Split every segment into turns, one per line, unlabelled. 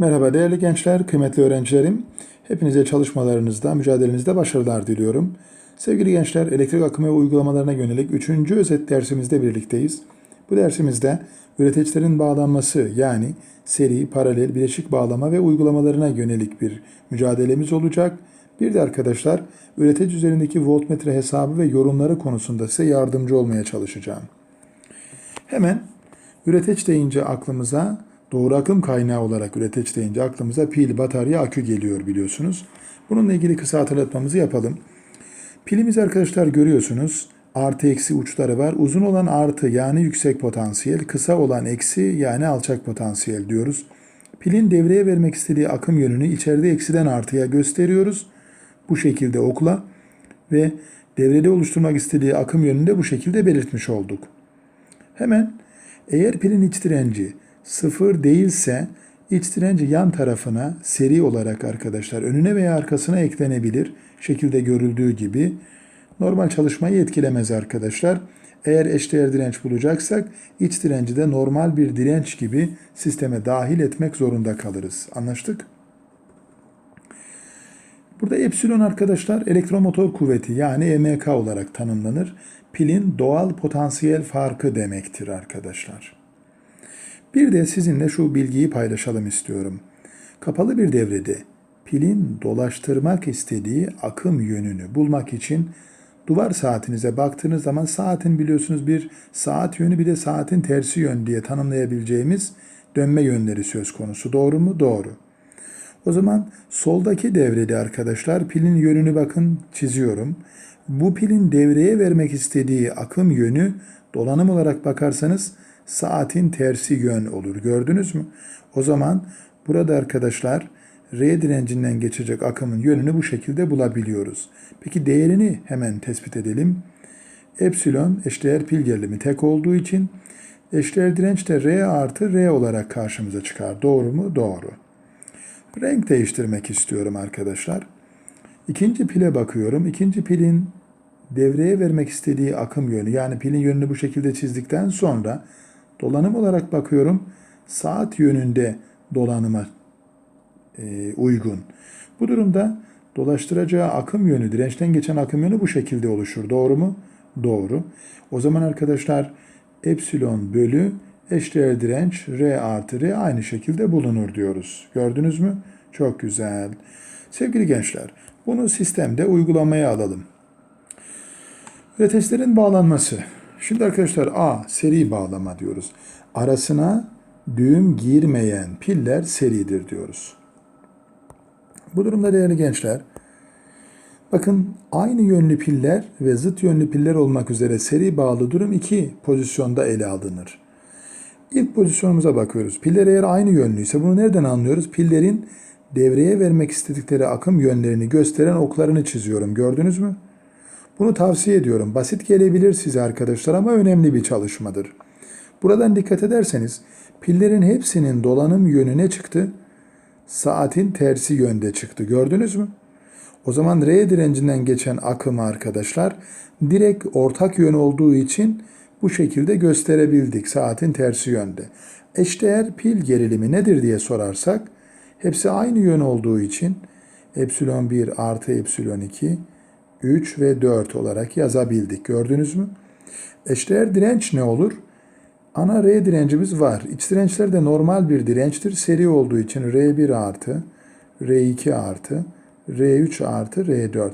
Merhaba değerli gençler, kıymetli öğrencilerim. Hepinize çalışmalarınızda, mücadelenizde başarılar diliyorum. Sevgili gençler, elektrik akımı ve uygulamalarına yönelik 3. özet dersimizde birlikteyiz. Bu dersimizde üreticilerin bağlanması yani seri, paralel, bileşik bağlama ve uygulamalarına yönelik bir mücadelemiz olacak. Bir de arkadaşlar üretici üzerindeki voltmetre hesabı ve yorumları konusunda size yardımcı olmaya çalışacağım. Hemen üreteç deyince aklımıza doğru akım kaynağı olarak üreteç deyince aklımıza pil, batarya, akü geliyor biliyorsunuz. Bununla ilgili kısa hatırlatmamızı yapalım. Pilimiz arkadaşlar görüyorsunuz artı eksi uçları var. Uzun olan artı yani yüksek potansiyel, kısa olan eksi yani alçak potansiyel diyoruz. Pilin devreye vermek istediği akım yönünü içeride eksiden artıya gösteriyoruz. Bu şekilde okla ve devrede oluşturmak istediği akım yönünü de bu şekilde belirtmiş olduk. Hemen eğer pilin iç direnci sıfır değilse iç direnci yan tarafına seri olarak arkadaşlar önüne veya arkasına eklenebilir. Şekilde görüldüğü gibi normal çalışmayı etkilemez arkadaşlar. Eğer eşdeğer direnç bulacaksak iç direnci de normal bir direnç gibi sisteme dahil etmek zorunda kalırız. Anlaştık? Burada epsilon arkadaşlar elektromotor kuvveti yani EMK olarak tanımlanır. Pilin doğal potansiyel farkı demektir arkadaşlar. Bir de sizinle şu bilgiyi paylaşalım istiyorum. Kapalı bir devrede pilin dolaştırmak istediği akım yönünü bulmak için duvar saatinize baktığınız zaman saatin biliyorsunuz bir saat yönü bir de saatin tersi yön diye tanımlayabileceğimiz dönme yönleri söz konusu. Doğru mu? Doğru. O zaman soldaki devrede arkadaşlar pilin yönünü bakın çiziyorum. Bu pilin devreye vermek istediği akım yönü dolanım olarak bakarsanız saatin tersi yön olur. Gördünüz mü? O zaman burada arkadaşlar R direncinden geçecek akımın yönünü bu şekilde bulabiliyoruz. Peki değerini hemen tespit edelim. Epsilon eşdeğer pil gerilimi tek olduğu için eşdeğer direnç de R artı R olarak karşımıza çıkar. Doğru mu? Doğru. Renk değiştirmek istiyorum arkadaşlar. İkinci pile bakıyorum. İkinci pilin devreye vermek istediği akım yönü yani pilin yönünü bu şekilde çizdikten sonra dolanım olarak bakıyorum. Saat yönünde dolanıma e, uygun. Bu durumda dolaştıracağı akım yönü, dirençten geçen akım yönü bu şekilde oluşur. Doğru mu? Doğru. O zaman arkadaşlar epsilon bölü eşdeğer direnç R artı R aynı şekilde bulunur diyoruz. Gördünüz mü? Çok güzel. Sevgili gençler, bunu sistemde uygulamaya alalım. Üreticilerin bağlanması. Şimdi arkadaşlar A seri bağlama diyoruz. Arasına düğüm girmeyen piller seridir diyoruz. Bu durumda değerli gençler, bakın aynı yönlü piller ve zıt yönlü piller olmak üzere seri bağlı durum iki pozisyonda ele alınır. İlk pozisyonumuza bakıyoruz. Piller eğer aynı yönlüyse bunu nereden anlıyoruz? Pillerin devreye vermek istedikleri akım yönlerini gösteren oklarını çiziyorum. Gördünüz mü? Bunu tavsiye ediyorum. Basit gelebilir size arkadaşlar ama önemli bir çalışmadır. Buradan dikkat ederseniz pillerin hepsinin dolanım yönü ne çıktı? Saatin tersi yönde çıktı. Gördünüz mü? O zaman R direncinden geçen akımı arkadaşlar direkt ortak yön olduğu için bu şekilde gösterebildik saatin tersi yönde. Eşdeğer pil gerilimi nedir diye sorarsak hepsi aynı yön olduğu için epsilon 1 artı epsilon 2 3 ve 4 olarak yazabildik. Gördünüz mü? Eşdeğer direnç ne olur? Ana R direncimiz var. İç dirençler de normal bir dirençtir. Seri olduğu için R1 artı, R2 artı, R3 artı, R4.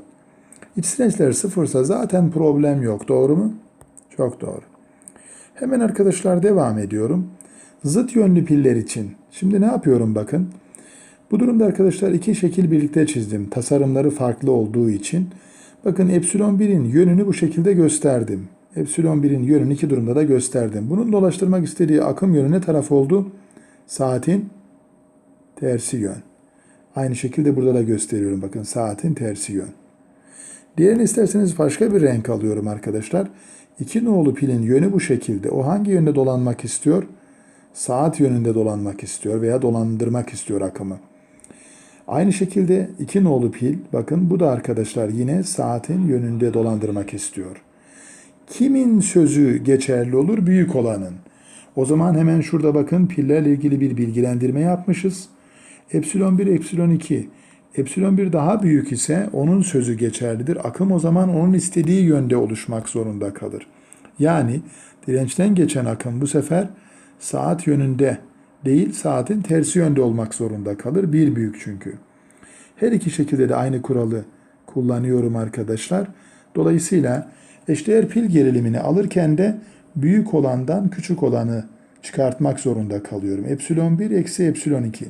İç dirençler sıfırsa zaten problem yok. Doğru mu? Çok doğru. Hemen arkadaşlar devam ediyorum. Zıt yönlü piller için. Şimdi ne yapıyorum bakın. Bu durumda arkadaşlar iki şekil birlikte çizdim. Tasarımları farklı olduğu için. Bakın epsilon 1'in yönünü bu şekilde gösterdim. Epsilon 1'in yönünü iki durumda da gösterdim. Bunun dolaştırmak istediği akım yönü ne taraf oldu? Saatin tersi yön. Aynı şekilde burada da gösteriyorum. Bakın saatin tersi yön. Diğerini isterseniz başka bir renk alıyorum arkadaşlar. İki nolu pilin yönü bu şekilde. O hangi yönde dolanmak istiyor? Saat yönünde dolanmak istiyor veya dolandırmak istiyor akımı. Aynı şekilde iki nolu pil, bakın bu da arkadaşlar yine saatin yönünde dolandırmak istiyor. Kimin sözü geçerli olur? Büyük olanın. O zaman hemen şurada bakın pillerle ilgili bir bilgilendirme yapmışız. Epsilon 1, epsilon 2. Epsilon 1 daha büyük ise onun sözü geçerlidir. Akım o zaman onun istediği yönde oluşmak zorunda kalır. Yani dirençten geçen akım bu sefer saat yönünde değil saatin tersi yönde olmak zorunda kalır. Bir büyük çünkü. Her iki şekilde de aynı kuralı kullanıyorum arkadaşlar. Dolayısıyla eşdeğer pil gerilimini alırken de büyük olandan küçük olanı çıkartmak zorunda kalıyorum. Epsilon 1 eksi epsilon 2.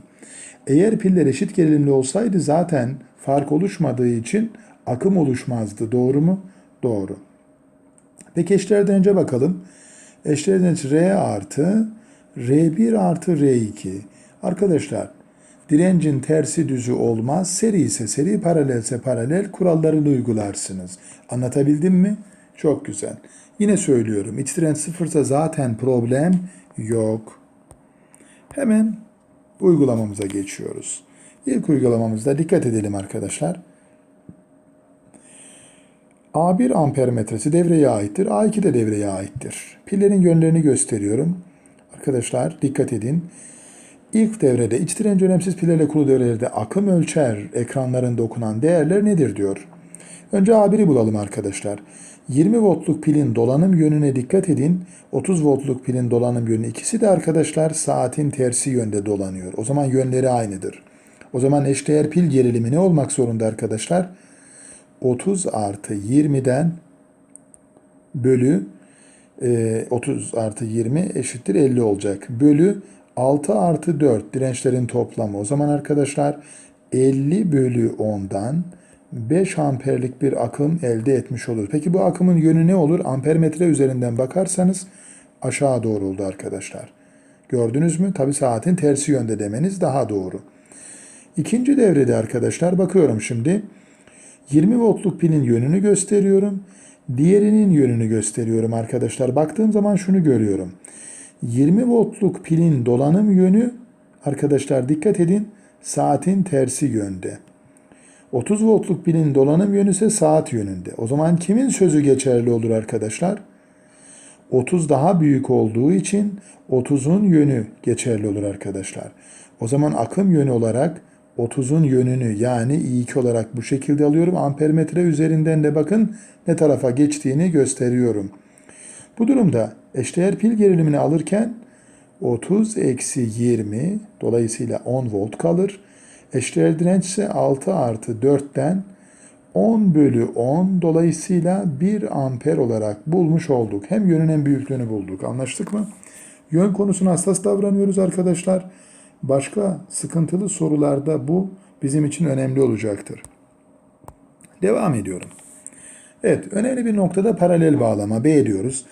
Eğer piller eşit gerilimli olsaydı zaten fark oluşmadığı için akım oluşmazdı. Doğru mu? Doğru. Peki eşlerden önce bakalım. Eşlerden önce R artı R1 artı R2. Arkadaşlar direncin tersi düzü olmaz. Seri ise seri, paralelse paralel kurallarını uygularsınız. Anlatabildim mi? Çok güzel. Yine söylüyorum. İç direnç sıfırsa zaten problem yok. Hemen uygulamamıza geçiyoruz. İlk uygulamamızda dikkat edelim arkadaşlar. A1 amper metresi devreye aittir. A2 de devreye aittir. Pillerin yönlerini gösteriyorum. Arkadaşlar dikkat edin. İlk devrede iç direnç önemsiz pillerle kurulu devrelerde akım ölçer ekranlarında okunan değerler nedir diyor. Önce A1'i bulalım arkadaşlar. 20 voltluk pilin dolanım yönüne dikkat edin. 30 voltluk pilin dolanım yönü ikisi de arkadaşlar saatin tersi yönde dolanıyor. O zaman yönleri aynıdır. O zaman eşdeğer pil gerilimi ne olmak zorunda arkadaşlar? 30 artı 20'den bölü 30 artı 20 eşittir 50 olacak. Bölü 6 artı 4 dirençlerin toplamı. O zaman arkadaşlar 50 bölü 10'dan 5 amperlik bir akım elde etmiş olur. Peki bu akımın yönü ne olur? Ampermetre üzerinden bakarsanız aşağı doğru oldu arkadaşlar. Gördünüz mü? Tabi saatin tersi yönde demeniz daha doğru. İkinci devrede arkadaşlar bakıyorum şimdi. 20 voltluk pilin yönünü gösteriyorum. Diğerinin yönünü gösteriyorum arkadaşlar. Baktığım zaman şunu görüyorum. 20 voltluk pilin dolanım yönü arkadaşlar dikkat edin saatin tersi yönde. 30 voltluk pilin dolanım yönü ise saat yönünde. O zaman kimin sözü geçerli olur arkadaşlar? 30 daha büyük olduğu için 30'un yönü geçerli olur arkadaşlar. O zaman akım yönü olarak 30'un yönünü yani i2 olarak bu şekilde alıyorum. Ampermetre üzerinden de bakın ne tarafa geçtiğini gösteriyorum. Bu durumda eşdeğer pil gerilimini alırken 30 eksi 20 dolayısıyla 10 volt kalır. Eşdeğer direnç ise 6 artı 4'ten 10 bölü 10 dolayısıyla 1 amper olarak bulmuş olduk. Hem yönün hem büyüklüğünü bulduk. Anlaştık mı? Yön konusuna hassas davranıyoruz arkadaşlar. Başka sıkıntılı sorularda bu bizim için önemli olacaktır. Devam ediyorum. Evet, önemli bir noktada paralel bağlama B diyoruz.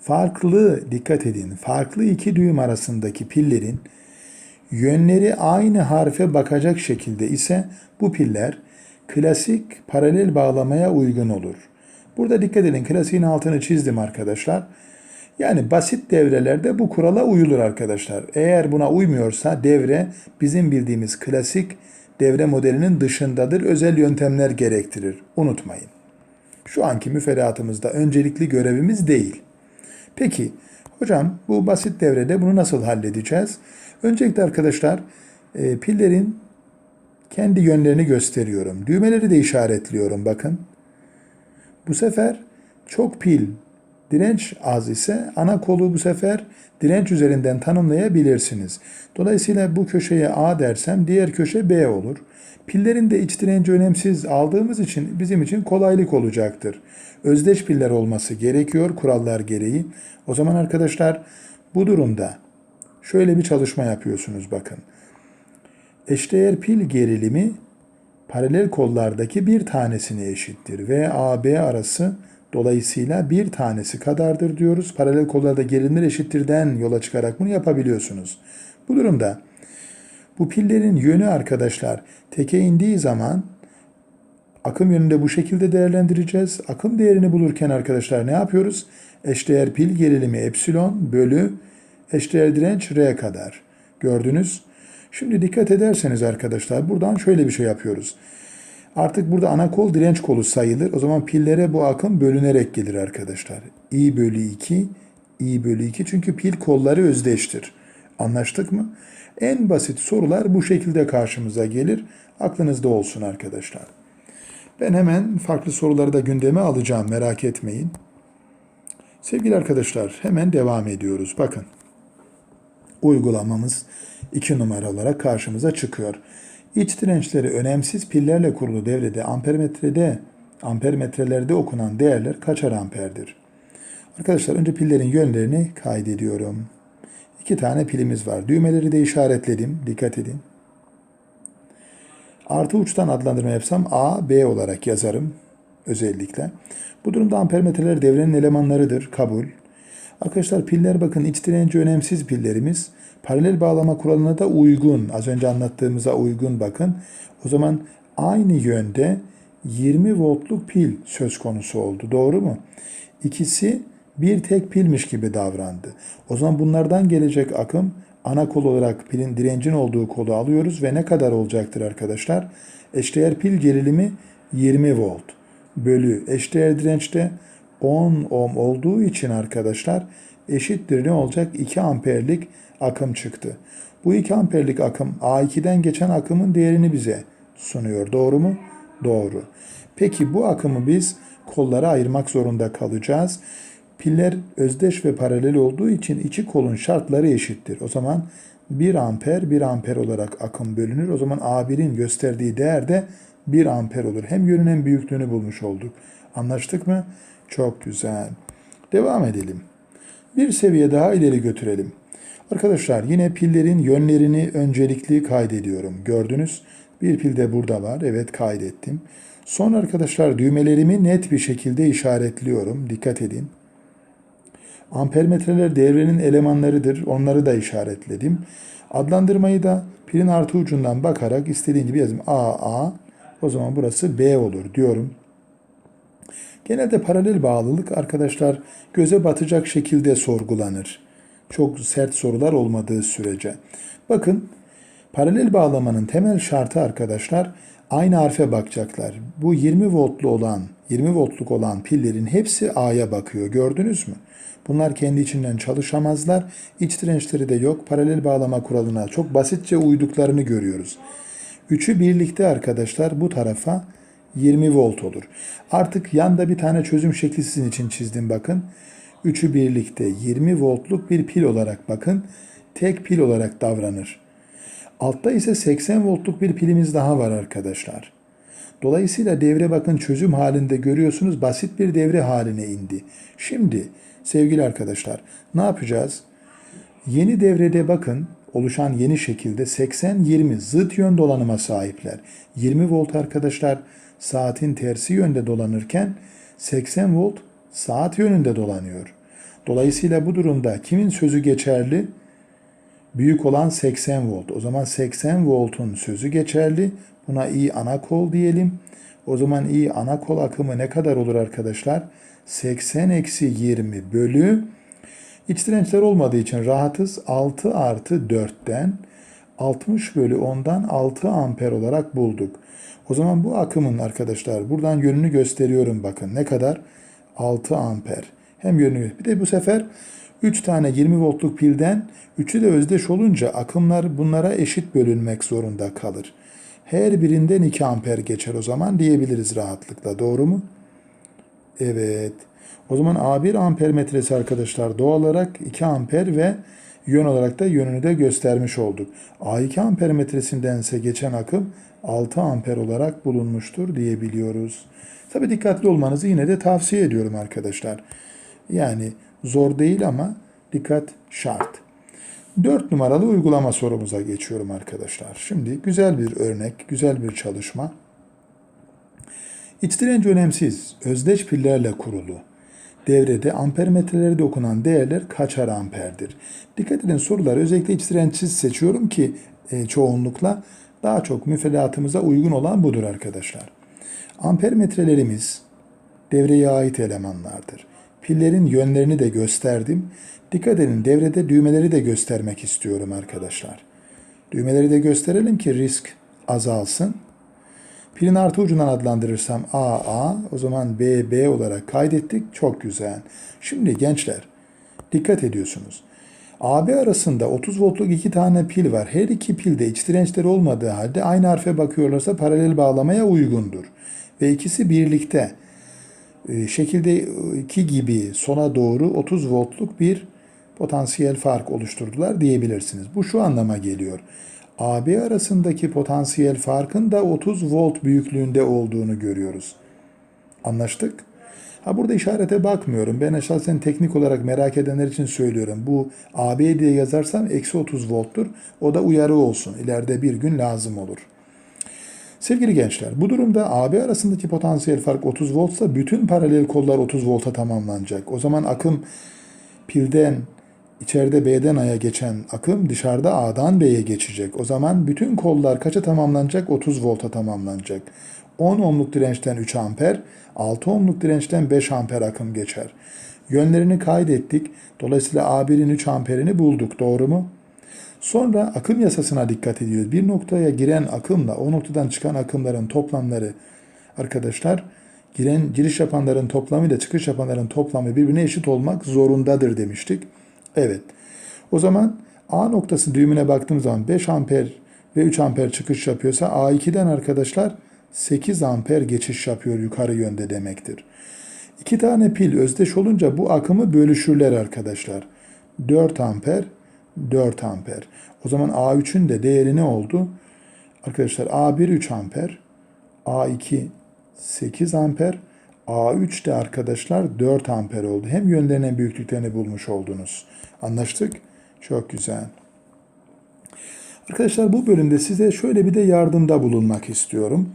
Farklı, dikkat edin, farklı iki düğüm arasındaki pillerin yönleri aynı harfe bakacak şekilde ise bu piller klasik paralel bağlamaya uygun olur. Burada dikkat edin, klasiğin altını çizdim arkadaşlar. Yani basit devrelerde bu kurala uyulur arkadaşlar. Eğer buna uymuyorsa devre bizim bildiğimiz klasik devre modelinin dışındadır. Özel yöntemler gerektirir. Unutmayın. Şu anki müfredatımızda öncelikli görevimiz değil. Peki hocam bu basit devrede bunu nasıl halledeceğiz? Öncelikle arkadaşlar e, pillerin kendi yönlerini gösteriyorum. Düğmeleri de işaretliyorum bakın. Bu sefer çok pil Direnç az ise ana kolu bu sefer direnç üzerinden tanımlayabilirsiniz. Dolayısıyla bu köşeye A dersem diğer köşe B olur. Pillerin de iç direnci önemsiz aldığımız için bizim için kolaylık olacaktır. Özdeş piller olması gerekiyor kurallar gereği. O zaman arkadaşlar bu durumda şöyle bir çalışma yapıyorsunuz bakın. Eşdeğer pil gerilimi paralel kollardaki bir tanesine eşittir ve AB arası Dolayısıyla bir tanesi kadardır diyoruz. Paralel kollarda gerilimler eşittirden yola çıkarak bunu yapabiliyorsunuz. Bu durumda bu pillerin yönü arkadaşlar teke indiği zaman akım yönünde bu şekilde değerlendireceğiz. Akım değerini bulurken arkadaşlar ne yapıyoruz? Eşdeğer pil gerilimi epsilon bölü eşdeğer direnç R kadar. Gördünüz. Şimdi dikkat ederseniz arkadaşlar buradan şöyle bir şey yapıyoruz. Artık burada ana kol direnç kolu sayılır. O zaman pillere bu akım bölünerek gelir arkadaşlar. I bölü 2, I bölü 2 çünkü pil kolları özdeştir. Anlaştık mı? En basit sorular bu şekilde karşımıza gelir. Aklınızda olsun arkadaşlar. Ben hemen farklı soruları da gündeme alacağım merak etmeyin. Sevgili arkadaşlar hemen devam ediyoruz. Bakın uygulamamız 2 numara olarak karşımıza çıkıyor. İç dirençleri önemsiz pillerle kurulu devrede ampermetrede ampermetrelerde okunan değerler kaçar amperdir? Arkadaşlar önce pillerin yönlerini kaydediyorum. İki tane pilimiz var. Düğmeleri de işaretledim. Dikkat edin. Artı uçtan adlandırma yapsam A, B olarak yazarım özellikle. Bu durumda ampermetreler devrenin elemanlarıdır. Kabul. Arkadaşlar piller bakın iç direnci önemsiz pillerimiz. Paralel bağlama kuralına da uygun. Az önce anlattığımıza uygun bakın. O zaman aynı yönde 20 voltluk pil söz konusu oldu. Doğru mu? İkisi bir tek pilmiş gibi davrandı. O zaman bunlardan gelecek akım ana kol olarak pilin direncin olduğu kolu alıyoruz ve ne kadar olacaktır arkadaşlar? Eşdeğer pil gerilimi 20 volt bölü eşdeğer dirençte 10 ohm olduğu için arkadaşlar eşittir ne olacak? 2 amperlik akım çıktı. Bu 2 amperlik akım A2'den geçen akımın değerini bize sunuyor. Doğru mu? Doğru. Peki bu akımı biz kollara ayırmak zorunda kalacağız. Piller özdeş ve paralel olduğu için iki kolun şartları eşittir. O zaman 1 amper 1 amper olarak akım bölünür. O zaman A1'in gösterdiği değer de 1 amper olur. Hem yönün hem büyüklüğünü bulmuş olduk. Anlaştık mı? Çok güzel. Devam edelim. Bir seviye daha ileri götürelim. Arkadaşlar yine pillerin yönlerini öncelikli kaydediyorum. Gördünüz. Bir pil de burada var. Evet kaydettim. Son arkadaşlar düğmelerimi net bir şekilde işaretliyorum. Dikkat edin. Ampermetreler devrenin elemanlarıdır. Onları da işaretledim. Adlandırmayı da pilin artı ucundan bakarak istediğin gibi yazayım. A, A. O zaman burası B olur diyorum. Genelde paralel bağlılık arkadaşlar göze batacak şekilde sorgulanır. Çok sert sorular olmadığı sürece. Bakın paralel bağlamanın temel şartı arkadaşlar aynı harfe bakacaklar. Bu 20 voltlu olan, 20 voltluk olan pillerin hepsi A'ya bakıyor. Gördünüz mü? Bunlar kendi içinden çalışamazlar. İç dirençleri de yok. Paralel bağlama kuralına çok basitçe uyduklarını görüyoruz. Üçü birlikte arkadaşlar bu tarafa 20 volt olur. Artık yanda bir tane çözüm şekli sizin için çizdim bakın. Üçü birlikte 20 voltluk bir pil olarak bakın. Tek pil olarak davranır. Altta ise 80 voltluk bir pilimiz daha var arkadaşlar. Dolayısıyla devre bakın çözüm halinde görüyorsunuz basit bir devre haline indi. Şimdi sevgili arkadaşlar ne yapacağız? Yeni devrede bakın oluşan yeni şekilde 80-20 zıt yön dolanıma sahipler. 20 volt arkadaşlar saatin tersi yönde dolanırken 80 volt saat yönünde dolanıyor. Dolayısıyla bu durumda kimin sözü geçerli? Büyük olan 80 volt. O zaman 80 voltun sözü geçerli. Buna I ana kol diyelim. O zaman I ana kol akımı ne kadar olur arkadaşlar? 80 eksi 20 bölü İç dirençler olmadığı için rahatız 6 artı 4'ten 60 bölü 10'dan 6 amper olarak bulduk. O zaman bu akımın arkadaşlar buradan yönünü gösteriyorum bakın ne kadar? 6 amper. Hem yönünü bir de bu sefer 3 tane 20 voltluk pilden 3'ü de özdeş olunca akımlar bunlara eşit bölünmek zorunda kalır. Her birinden 2 amper geçer o zaman diyebiliriz rahatlıkla. Doğru mu? Evet. O zaman A1 amper metresi arkadaşlar doğal olarak 2 amper ve yön olarak da yönünü de göstermiş olduk. A2 amper metresindense geçen akım 6 amper olarak bulunmuştur diyebiliyoruz. Tabi dikkatli olmanızı yine de tavsiye ediyorum arkadaşlar. Yani zor değil ama dikkat şart. 4 numaralı uygulama sorumuza geçiyorum arkadaşlar. Şimdi güzel bir örnek, güzel bir çalışma. İç direnci önemsiz, özdeş pillerle kurulu. Devrede ampermetrelerde okunan değerler kaçar amperdir? Dikkat edin soruları özellikle iç dirençsiz seçiyorum ki e, çoğunlukla daha çok müfredatımıza uygun olan budur arkadaşlar. Ampermetrelerimiz devreye ait elemanlardır. Pillerin yönlerini de gösterdim. Dikkat edin devrede düğmeleri de göstermek istiyorum arkadaşlar. Düğmeleri de gösterelim ki risk azalsın. Pilin artı ucundan adlandırırsam AA o zaman BB olarak kaydettik. Çok güzel. Şimdi gençler dikkat ediyorsunuz. AB arasında 30 voltluk iki tane pil var. Her iki pilde iç dirençleri olmadığı halde aynı harfe bakıyorlarsa paralel bağlamaya uygundur. Ve ikisi birlikte e, şekildeki gibi sona doğru 30 voltluk bir potansiyel fark oluşturdular diyebilirsiniz. Bu şu anlama geliyor. AB arasındaki potansiyel farkın da 30 volt büyüklüğünde olduğunu görüyoruz. Anlaştık? Ha burada işarete bakmıyorum. Ben esasen teknik olarak merak edenler için söylüyorum. Bu AB diye yazarsam eksi 30 volttur. O da uyarı olsun. İleride bir gün lazım olur. Sevgili gençler, bu durumda AB arasındaki potansiyel fark 30 voltsa bütün paralel kollar 30 volta tamamlanacak. O zaman akım pilden içeride B'den A'ya geçen akım dışarıda A'dan B'ye geçecek. O zaman bütün kollar kaça tamamlanacak? 30 volta tamamlanacak. 10 ohmluk dirençten 3 amper, 6 ohmluk dirençten 5 amper akım geçer. Yönlerini kaydettik. Dolayısıyla A1'in 3 amperini bulduk. Doğru mu? Sonra akım yasasına dikkat ediyoruz. Bir noktaya giren akımla o noktadan çıkan akımların toplamları arkadaşlar giren giriş yapanların toplamı ile çıkış yapanların toplamı birbirine eşit olmak zorundadır demiştik. Evet. O zaman A noktası düğümüne baktığım zaman 5 amper ve 3 amper çıkış yapıyorsa A2'den arkadaşlar 8 amper geçiş yapıyor yukarı yönde demektir. İki tane pil özdeş olunca bu akımı bölüşürler arkadaşlar. 4 amper 4 amper. O zaman A3'ün de değeri ne oldu? Arkadaşlar A1 3 amper, A2 8 amper, A3 de arkadaşlar 4 amper oldu. Hem yönlerinin büyüklüklerini bulmuş oldunuz. Anlaştık? Çok güzel. Arkadaşlar bu bölümde size şöyle bir de yardımda bulunmak istiyorum.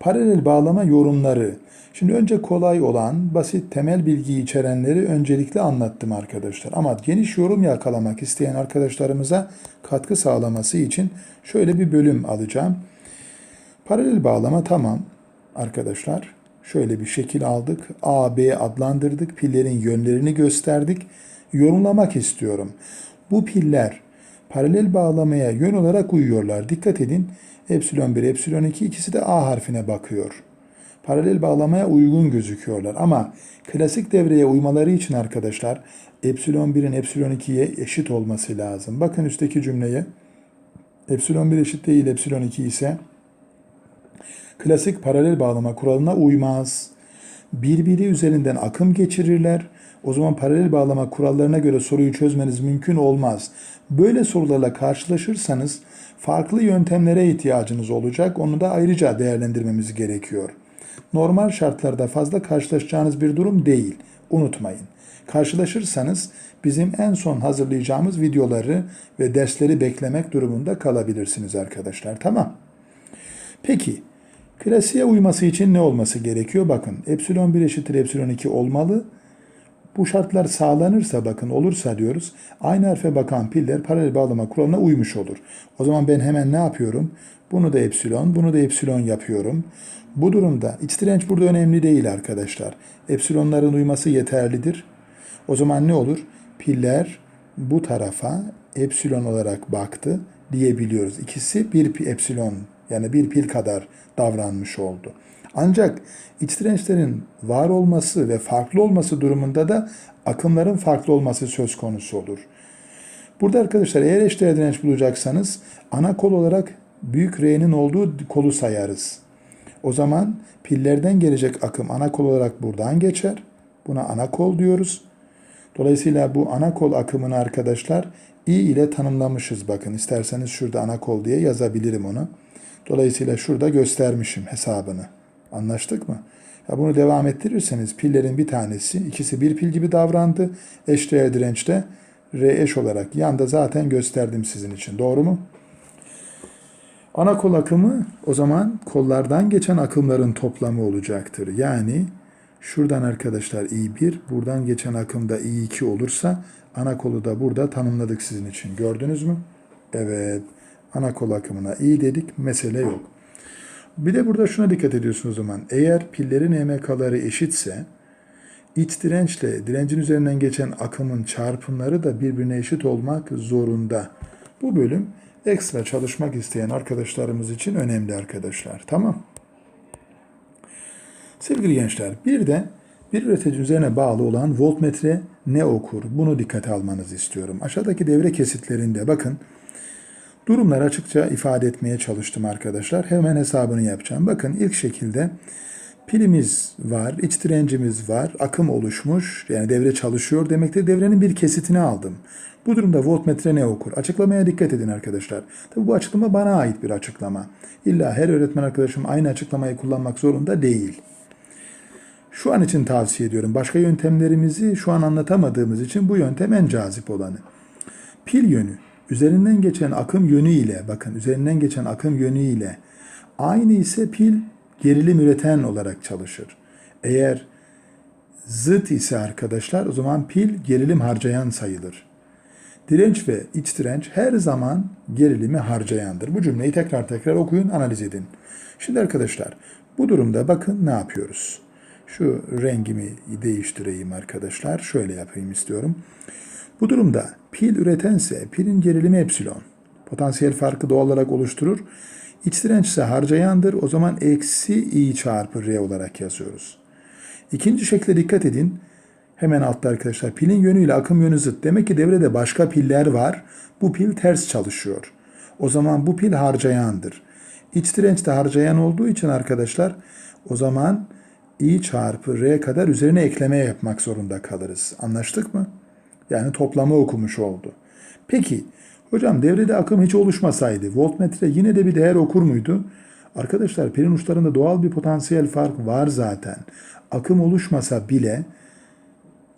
Paralel bağlama yorumları. Şimdi önce kolay olan, basit temel bilgiyi içerenleri öncelikle anlattım arkadaşlar. Ama geniş yorum yakalamak isteyen arkadaşlarımıza katkı sağlaması için şöyle bir bölüm alacağım. Paralel bağlama tamam arkadaşlar. Şöyle bir şekil aldık. A, B adlandırdık. Pillerin yönlerini gösterdik. Yorumlamak istiyorum. Bu piller paralel bağlamaya yön olarak uyuyorlar. Dikkat edin. Epsilon 1, epsilon 2 ikisi de A harfine bakıyor. Paralel bağlamaya uygun gözüküyorlar. Ama klasik devreye uymaları için arkadaşlar epsilon 1'in epsilon 2'ye eşit olması lazım. Bakın üstteki cümleye. Epsilon 1 eşit değil, epsilon 2 ise klasik paralel bağlama kuralına uymaz. Birbiri üzerinden akım geçirirler. O zaman paralel bağlama kurallarına göre soruyu çözmeniz mümkün olmaz. Böyle sorularla karşılaşırsanız farklı yöntemlere ihtiyacınız olacak. Onu da ayrıca değerlendirmemiz gerekiyor. Normal şartlarda fazla karşılaşacağınız bir durum değil. Unutmayın. Karşılaşırsanız bizim en son hazırlayacağımız videoları ve dersleri beklemek durumunda kalabilirsiniz arkadaşlar. Tamam. Peki klasiğe uyması için ne olması gerekiyor? Bakın epsilon 1 eşittir epsilon 2 olmalı. Bu şartlar sağlanırsa bakın olursa diyoruz aynı harfe bakan piller paralel bağlama kuralına uymuş olur. O zaman ben hemen ne yapıyorum? Bunu da epsilon, bunu da epsilon yapıyorum. Bu durumda iç direnç burada önemli değil arkadaşlar. Epsilonların uyması yeterlidir. O zaman ne olur? Piller bu tarafa epsilon olarak baktı diyebiliyoruz. İkisi bir epsilon yani bir pil kadar davranmış oldu. Ancak iç dirençlerin var olması ve farklı olması durumunda da akımların farklı olması söz konusu olur. Burada arkadaşlar eğer eşdeğer direnç bulacaksanız ana kol olarak büyük R'nin olduğu kolu sayarız. O zaman pillerden gelecek akım ana kol olarak buradan geçer. Buna ana kol diyoruz. Dolayısıyla bu ana kol akımını arkadaşlar I ile tanımlamışız bakın. İsterseniz şurada ana kol diye yazabilirim onu. Dolayısıyla şurada göstermişim hesabını. Anlaştık mı? Ya bunu devam ettirirseniz pillerin bir tanesi, ikisi bir pil gibi davrandı. Eşdeğer dirençte R eş olarak yanda zaten gösterdim sizin için. Doğru mu? Ana kol akımı o zaman kollardan geçen akımların toplamı olacaktır. Yani şuradan arkadaşlar I1, buradan geçen akımda I2 olursa ana kolu da burada tanımladık sizin için. Gördünüz mü? Evet. Ana kol akımına I dedik. Mesele yok. Bir de burada şuna dikkat ediyorsunuz o zaman. Eğer pillerin EMK'ları eşitse iç dirençle direncin üzerinden geçen akımın çarpımları da birbirine eşit olmak zorunda. Bu bölüm ekstra çalışmak isteyen arkadaşlarımız için önemli arkadaşlar. Tamam. Sevgili gençler bir de Bir üretici üzerine bağlı olan voltmetre ne okur? Bunu dikkate almanızı istiyorum. Aşağıdaki devre kesitlerinde bakın durumları açıkça ifade etmeye çalıştım arkadaşlar. Hemen hesabını yapacağım. Bakın ilk şekilde pilimiz var, iç direncimiz var, akım oluşmuş. Yani devre çalışıyor demektir. Devrenin bir kesitini aldım. Bu durumda voltmetre ne okur? Açıklamaya dikkat edin arkadaşlar. Tabi bu açıklama bana ait bir açıklama. İlla her öğretmen arkadaşım aynı açıklamayı kullanmak zorunda değil. Şu an için tavsiye ediyorum. Başka yöntemlerimizi şu an anlatamadığımız için bu yöntem en cazip olanı. Pil yönü, üzerinden geçen akım yönü ile, bakın üzerinden geçen akım yönü ile aynı ise pil gerilim üreten olarak çalışır. Eğer zıt ise arkadaşlar o zaman pil gerilim harcayan sayılır. Direnç ve iç direnç her zaman gerilimi harcayandır. Bu cümleyi tekrar tekrar okuyun, analiz edin. Şimdi arkadaşlar bu durumda bakın ne yapıyoruz. Şu rengimi değiştireyim arkadaşlar. Şöyle yapayım istiyorum. Bu durumda pil üretense pilin gerilimi epsilon. Potansiyel farkı doğal olarak oluşturur. İç direnç ise harcayandır. O zaman eksi i çarpı r olarak yazıyoruz. İkinci şekle dikkat edin. Hemen altta arkadaşlar pilin yönüyle akım yönü zıt. Demek ki devrede başka piller var. Bu pil ters çalışıyor. O zaman bu pil harcayandır. İç direnç de harcayan olduğu için arkadaşlar o zaman i çarpı r kadar üzerine ekleme yapmak zorunda kalırız. Anlaştık mı? Yani toplamı okumuş oldu. Peki hocam devrede akım hiç oluşmasaydı voltmetre yine de bir değer okur muydu? Arkadaşlar pilin uçlarında doğal bir potansiyel fark var zaten. Akım oluşmasa bile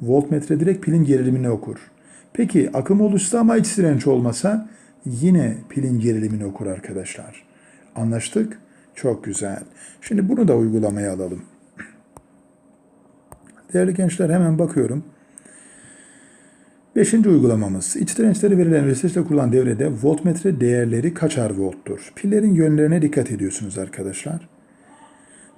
voltmetre direkt pilin gerilimini okur. Peki akım oluşsa ama iç direnç olmasa yine pilin gerilimini okur arkadaşlar. Anlaştık? Çok güzel. Şimdi bunu da uygulamaya alalım. Değerli gençler hemen bakıyorum. Beşinci uygulamamız. İç dirençleri verilen resistle kurulan devrede voltmetre değerleri kaçar volttur? Pillerin yönlerine dikkat ediyorsunuz arkadaşlar.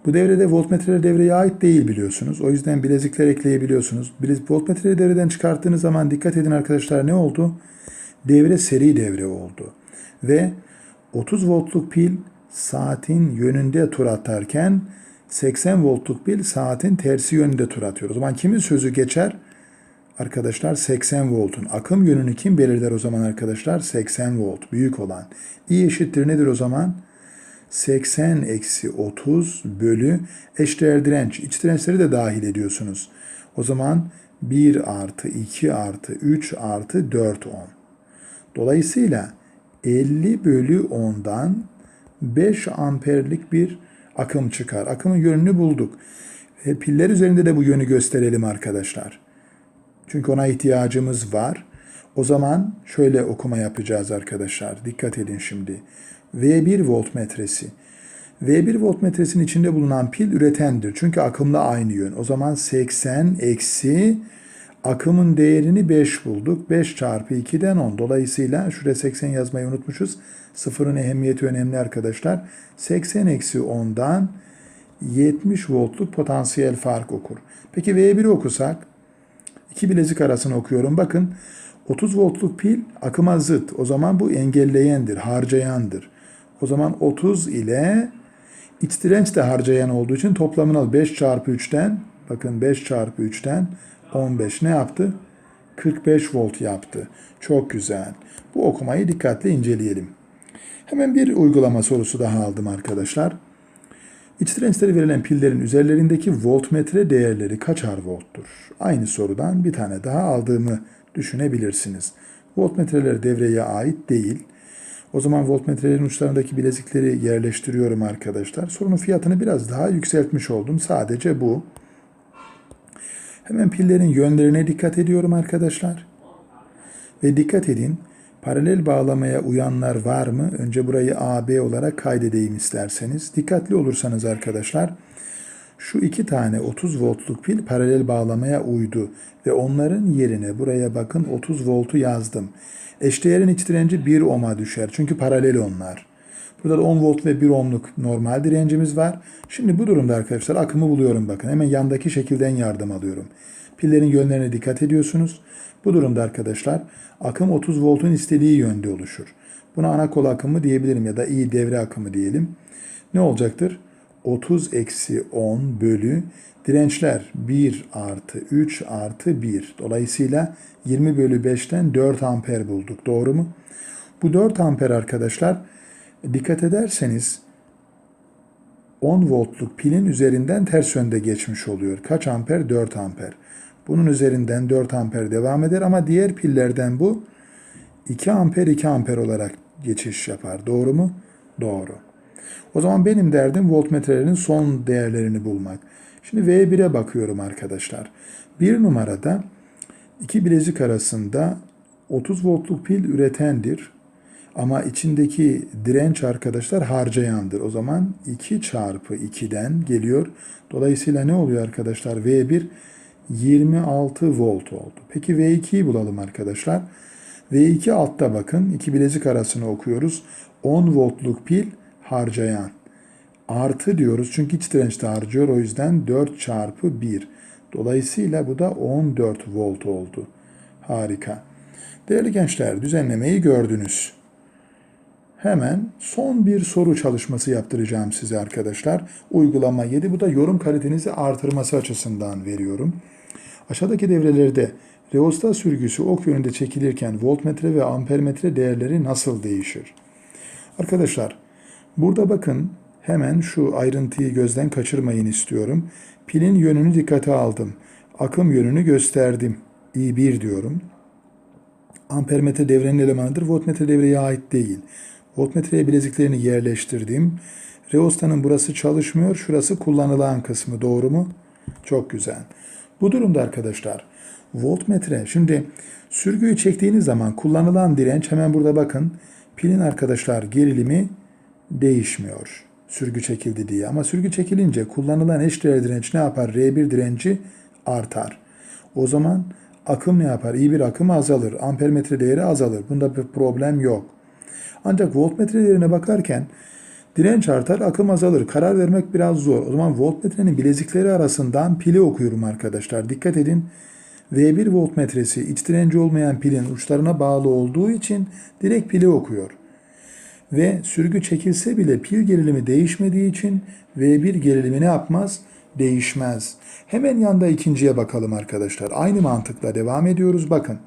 Bu devrede voltmetreler devreye ait değil biliyorsunuz. O yüzden bilezikler ekleyebiliyorsunuz. Bilezik voltmetreyi devreden çıkarttığınız zaman dikkat edin arkadaşlar ne oldu? Devre seri devre oldu. Ve 30 voltluk pil saatin yönünde tur atarken 80 voltluk pil saatin tersi yönünde tur atıyor. O zaman kimin sözü geçer? Arkadaşlar 80 voltun. Akım yönünü kim belirler o zaman arkadaşlar? 80 volt. Büyük olan. I eşittir nedir o zaman? 80 eksi 30 bölü eşdeğer direnç. İç dirençleri de dahil ediyorsunuz. O zaman 1 artı 2 artı 3 artı 4 ohm. Dolayısıyla 50 bölü 10'dan 5 amperlik bir akım çıkar. Akımın yönünü bulduk. E, piller üzerinde de bu yönü gösterelim arkadaşlar. Çünkü ona ihtiyacımız var. O zaman şöyle okuma yapacağız arkadaşlar. Dikkat edin şimdi. V1 voltmetresi. V1 voltmetresinin içinde bulunan pil üretendir. Çünkü akımla aynı yön. O zaman 80 eksi akımın değerini 5 bulduk. 5 çarpı 2'den 10. Dolayısıyla şuraya 80 yazmayı unutmuşuz. Sıfırın ehemmiyeti önemli arkadaşlar. 80 eksi 10'dan 70 voltluk potansiyel fark okur. Peki V1'i okusak iki bilezik arasını okuyorum. Bakın 30 voltluk pil akıma zıt. O zaman bu engelleyendir, harcayandır. O zaman 30 ile iç direnç de harcayan olduğu için toplamını al. 5 çarpı 3'ten bakın 5 çarpı 3'ten 15 ne yaptı? 45 volt yaptı. Çok güzel. Bu okumayı dikkatle inceleyelim. Hemen bir uygulama sorusu daha aldım arkadaşlar. İç dirençleri verilen pillerin üzerlerindeki voltmetre değerleri kaçar volttur? Aynı sorudan bir tane daha aldığımı düşünebilirsiniz. Voltmetreler devreye ait değil. O zaman voltmetrelerin uçlarındaki bilezikleri yerleştiriyorum arkadaşlar. Sorunun fiyatını biraz daha yükseltmiş oldum. Sadece bu. Hemen pillerin yönlerine dikkat ediyorum arkadaşlar. Ve dikkat edin. Paralel bağlamaya uyanlar var mı? Önce burayı AB olarak kaydedeyim isterseniz. Dikkatli olursanız arkadaşlar şu iki tane 30 voltluk pil paralel bağlamaya uydu ve onların yerine buraya bakın 30 voltu yazdım. Eşdeğerin iç direnci 1 ohm'a düşer çünkü paralel onlar. Burada da 10 volt ve 1 ohmluk normal direncimiz var. Şimdi bu durumda arkadaşlar akımı buluyorum bakın. Hemen yandaki şekilden yardım alıyorum. Pillerin yönlerine dikkat ediyorsunuz. Bu durumda arkadaşlar akım 30 voltun istediği yönde oluşur. Buna ana kol akımı diyebilirim ya da iyi devre akımı diyelim. Ne olacaktır? 30 eksi 10 bölü dirençler 1 artı 3 artı 1. Dolayısıyla 20 bölü 5'ten 4 amper bulduk. Doğru mu? Bu 4 amper arkadaşlar dikkat ederseniz 10 voltluk pilin üzerinden ters yönde geçmiş oluyor. Kaç amper? 4 amper. Bunun üzerinden 4 amper devam eder ama diğer pillerden bu 2 amper 2 amper olarak geçiş yapar. Doğru mu? Doğru. O zaman benim derdim voltmetrelerin son değerlerini bulmak. Şimdi V1'e bakıyorum arkadaşlar. Bir numarada iki bilezik arasında 30 voltluk pil üretendir. Ama içindeki direnç arkadaşlar harcayandır. O zaman 2 çarpı 2'den geliyor. Dolayısıyla ne oluyor arkadaşlar? V1 26 volt oldu. Peki V2'yi bulalım arkadaşlar. V2 altta bakın. iki bilezik arasını okuyoruz. 10 voltluk pil harcayan. Artı diyoruz çünkü iç dirençte harcıyor. O yüzden 4 çarpı 1. Dolayısıyla bu da 14 volt oldu. Harika. Değerli gençler düzenlemeyi gördünüz. Hemen son bir soru çalışması yaptıracağım size arkadaşlar. Uygulama 7. Bu da yorum kalitenizi artırması açısından veriyorum. Aşağıdaki devrelerde reostat sürgüsü ok yönünde çekilirken voltmetre ve ampermetre değerleri nasıl değişir? Arkadaşlar burada bakın hemen şu ayrıntıyı gözden kaçırmayın istiyorum. Pilin yönünü dikkate aldım. Akım yönünü gösterdim. I1 diyorum. Ampermetre devrenin elemanıdır. Voltmetre devreye ait değil. Voltmetreye bileziklerini yerleştirdim. Reostanın burası çalışmıyor. Şurası kullanılan kısmı. Doğru mu? Çok güzel. Bu durumda arkadaşlar voltmetre şimdi sürgüyü çektiğiniz zaman kullanılan direnç hemen burada bakın. Pilin arkadaşlar gerilimi değişmiyor. Sürgü çekildi diye. Ama sürgü çekilince kullanılan eşdeğer direnç ne yapar? R1 direnci artar. O zaman akım ne yapar? İyi bir akım azalır. Ampermetre değeri azalır. Bunda bir problem yok. Ancak voltmetre değerine bakarken direnç artar, akım azalır. Karar vermek biraz zor. O zaman voltmetrenin bilezikleri arasından pili okuyorum arkadaşlar. Dikkat edin. V1 voltmetresi iç direnci olmayan pilin uçlarına bağlı olduğu için direkt pili okuyor. Ve sürgü çekilse bile pil gerilimi değişmediği için V1 gerilimi ne yapmaz? Değişmez. Hemen yanda ikinciye bakalım arkadaşlar. Aynı mantıkla devam ediyoruz. Bakın.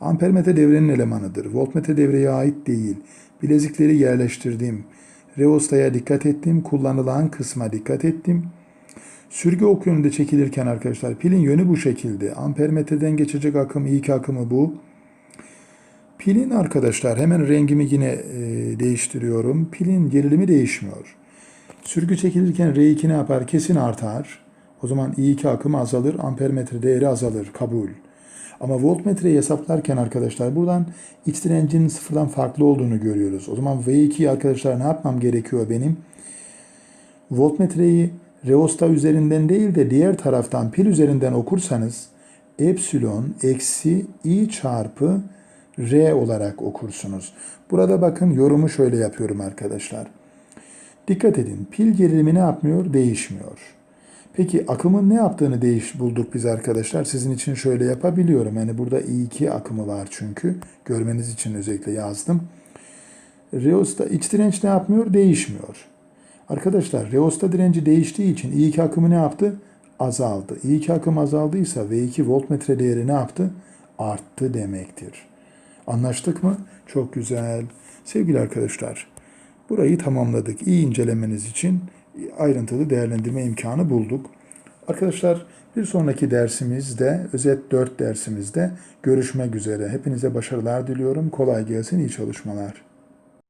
Ampermetre devrenin elemanıdır. Voltmetre devreye ait değil. Bilezikleri yerleştirdim. Reostaya dikkat ettim. Kullanılan kısma dikkat ettim. Sürgü ok yönünde çekilirken arkadaşlar pilin yönü bu şekilde. Ampermetreden geçecek akım ilk akımı bu. Pilin arkadaşlar hemen rengimi yine e, değiştiriyorum. Pilin gerilimi değişmiyor. Sürgü çekilirken R2 ne yapar? Kesin artar. O zaman I2 akımı azalır. Ampermetre değeri azalır. Kabul. Ama voltmetreyi hesaplarken arkadaşlar buradan iç direncinin sıfırdan farklı olduğunu görüyoruz. O zaman V2'yi arkadaşlar ne yapmam gerekiyor benim? Voltmetreyi reosta üzerinden değil de diğer taraftan pil üzerinden okursanız epsilon eksi i çarpı r olarak okursunuz. Burada bakın yorumu şöyle yapıyorum arkadaşlar. Dikkat edin pil gerilimi ne yapmıyor? Değişmiyor. Peki akımın ne yaptığını değiş bulduk biz arkadaşlar. Sizin için şöyle yapabiliyorum. Yani burada I2 akımı var çünkü. Görmeniz için özellikle yazdım. Reosta iç direnç ne yapmıyor? Değişmiyor. Arkadaşlar reosta direnci değiştiği için I2 akımı ne yaptı? Azaldı. I2 akım azaldıysa V2 voltmetre değeri ne yaptı? Arttı demektir. Anlaştık mı? Çok güzel. Sevgili arkadaşlar, burayı tamamladık. İyi incelemeniz için ayrıntılı değerlendirme imkanı bulduk. Arkadaşlar bir sonraki dersimizde, özet 4 dersimizde görüşmek üzere. Hepinize başarılar diliyorum. Kolay gelsin, iyi çalışmalar.